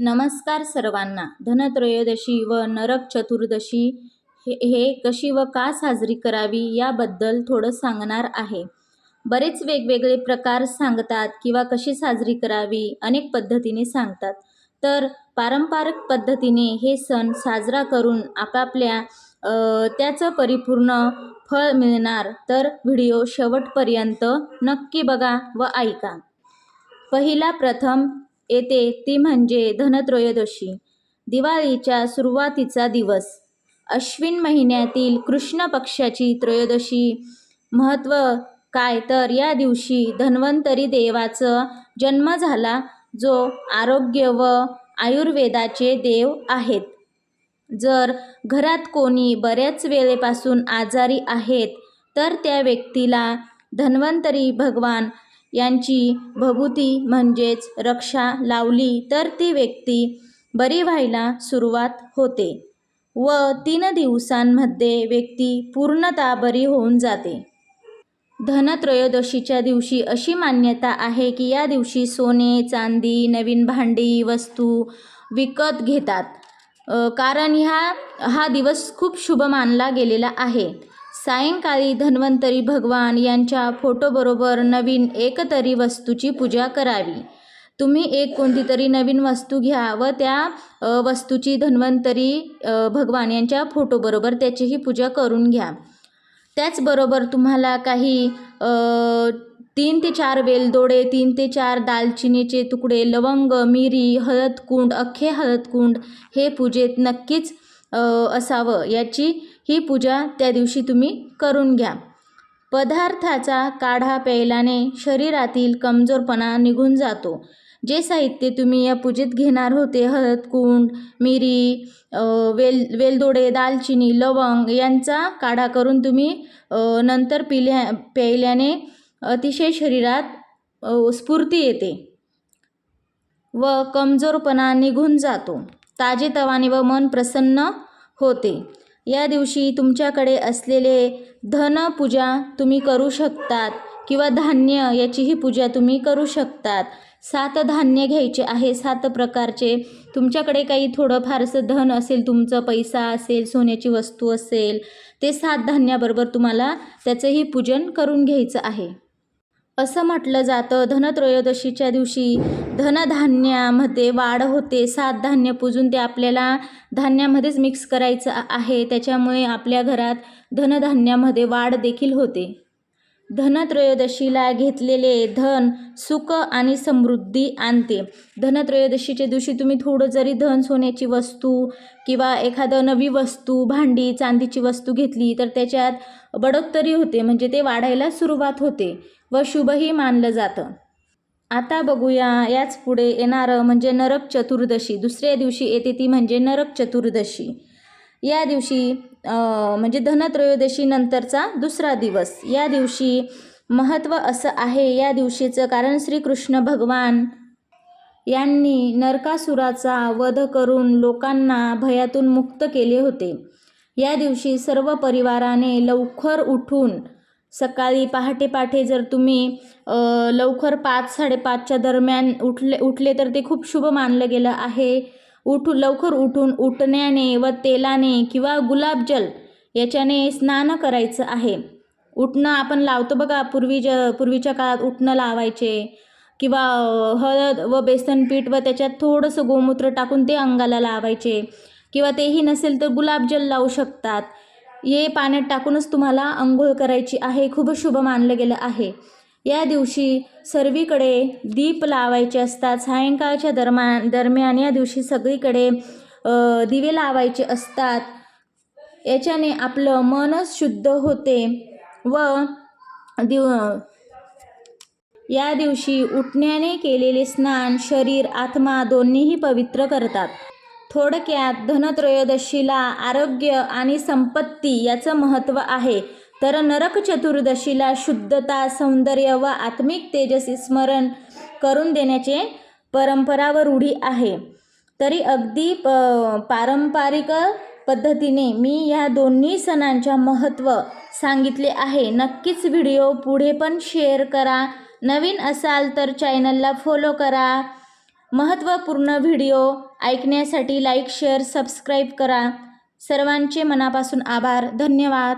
नमस्कार सर्वांना. धनत्रयोदशी व नरक चतुर्दशी हे हे कशी व का साजरी करावी याबद्दल थोडं सांगणार आहे. बरेच वेगवेगळे प्रकार सांगतात किंवा कशी साजरी करावी अनेक पद्धतीने सांगतात. तर पारंपरिक पद्धतीने हे सण साजरा करून आपापल्या त्याचं परिपूर्ण फळ मिळणार तर व्हिडिओ शेवटपर्यंत नक्की बघा व ऐका. पहिला प्रथम येते ती म्हणजे धनत्रयोदशी दिवाळीच्या सुरुवातीचा दिवस. अश्विन महिन्यातील कृष्ण पक्षाची त्रयोदशी. महत्त्व काय? तर या दिवशी धन्वंतरी देवाचा जन्म झाला जो आरोग्य व आयुर्वेदाचे देव आहेत. जर घरात कोणी बऱ्याच वेळेपासून आजारी आहेत तर त्या व्यक्तीला धन्वंतरी भगवान यांची भभूती म्हणजेच रक्षा लावली तर ती व्यक्ती बरी व्हायला सुरुवात होते व तीन दिवसांमध्ये व्यक्ती पूर्णतः बरी होऊन जाते. धनत्रयोदशीच्या दिवशी अशी मान्यता आहे की या दिवशी सोने चांदी नवीन भांडी वस्तू विकत घेतात. कारण ह्या हा दिवस खूप शुभ मानला गेलेला आहे. सायंकाळी धन्वंतरी भगवान यांच्या फोटोबरोबर नवीन एकतरी वस्तूची पूजा करावी. तुम्ही एक कोणतीतरी नवीन वस्तू घ्या व त्या वस्तूची धन्वंतरी भगवान यांच्या फोटोबरोबर त्याचीही पूजा करून घ्या. त्याचबरोबर तुम्हाला काही तीन ते चार वेलदोडे तीन ते चार दालचिनीचे तुकडे लवंग मिरी हळदकुंड अख्खे हळदकुंड हे पूजेत नक्कीच असावं. याची ही पूजा त्या दिवशी तुम्ही करून घ्या. पदार्थाचा काढा प्यायल्याने शरीरातील कमजोरपणा निघून जातो. जे साहित्य तुम्ही या पूजेत घेणार होते हळदकुंड मिरी वेल वेलदोडे दालचिनी लवंग यांचा काढा करून तुम्ही नंतर पिल्या प्यायल्याने अतिशय शरीरात स्फूर्ती येते व कमजोरपणा निघून जातो. ताजेतवाने व मन प्रसन्न होते. या दिवशी तुमच्याकडे असलेले धनपूजा तुम्ही करू शकतात किंवा धान्य याचीही पूजा तुम्ही करू शकतात. सात धान्य घ्यायचे आहे. सात प्रकारचे. तुमच्याकडे काही थोडं फारसं धन असेल तुमचं पैसा असेल सोन्याची वस्तू असेल ते सात धान्याबरोबर तुम्हाला त्याचंही पूजन करून घ्यायचं आहे. असं म्हटलं जातं. धनत्रयोदशीच्या दिवशी धनधान्यामध्ये वाढ होते. सात धान्य पूजून ते आपल्याला धान्यामध्येच मिक्स करायचं आहे. त्याच्यामुळे आपल्या घरात धनधान्यामध्ये वाढ देखील होते. धनत्रयोदशीला घेतलेले धन सुख आणि समृद्धी आणते. धनत्रयोदशीच्या दिवशी तुम्ही थोडं जरी धन सोन्याची वस्तू किंवा एखादं नवी वस्तू भांडी चांदीची वस्तू घेतली तर त्याच्यात बढोत्तरी होते. म्हणजे ते वाढायला सुरुवात होते व शुभही मानलं जातं. आता बघूया याच पुढे येणारं म्हणजे नरक चतुर्दशी. दुसऱ्या दिवशी येते ती म्हणजे नरक चतुर्दशी. या दिवशी म्हणजे धनत्रयोदशीनंतरचा दुसरा दिवस. या दिवशी महत्त्व असं आहे या दिवशीचं कारण श्रीकृष्ण भगवान यांनी नरकासुराचा वध करून लोकांना भयातून मुक्त केले होते. या दिवशी सर्व परिवाराने लवकर उठून सकाळी पहाटे पहाटे जर तुम्ही लवकर पाच साडेपाचच्या दरम्यान उठले उठले तर ते खूप शुभ मानलं गेलं आहे. उठू लवकर उठून उठण्याने व तेलाने किंवा गुलाबजल याच्याने स्नान करायचं आहे. उठणं आपण लावतो बघा पूर्वी ज पूर्वीच्या काळात उठणं लावायचे किंवा हळद व बेसन पीठ व त्याच्यात थोडंसं गोमूत्र टाकून ते अंगाला लावायचे किंवा तेही नसेल तर गुलाबजल लावू शकतात. ये पाण्यात टाकूनच तुम्हाला आंघोळ करायची आहे. खूप शुभ मानलं गेलं आहे. या दिवशी सर्वीकडे दीप लावायचे असतात. सायंकाळच्या दरम्यान दरम्यान या दिवशी सगळीकडे दिवे लावायचे असतात. याच्याने आपलं मनच शुद्ध होते व दिव या दिवशी उठण्याने केलेले स्नान शरीर आत्मा दोन्हीही पवित्र करतात. थोडक्यात धनत्रयोदशीला आरोग्य आणि संपत्ती याचं महत्त्व आहे. तर नरक चतुर्दशीला शुद्धता सौंदर्य व आत्मिक तेजसी स्मरण करून देण्याचे परंपरा व रूढी आहे. तरी अगदी प पारंपरिक पद्धतीने मी या दोन्ही सणांच्या महत्त्व सांगितले आहे. नक्कीच व्हिडिओ पुढे पण शेअर करा. नवीन असाल तर चॅनलला फॉलो करा. महत्त्वपूर्ण व्हिडिओ ऐकण्यासाठी लाईक शेअर सबस्क्राईब करा. सर्वांचे मनापासून आभार. धन्यवाद.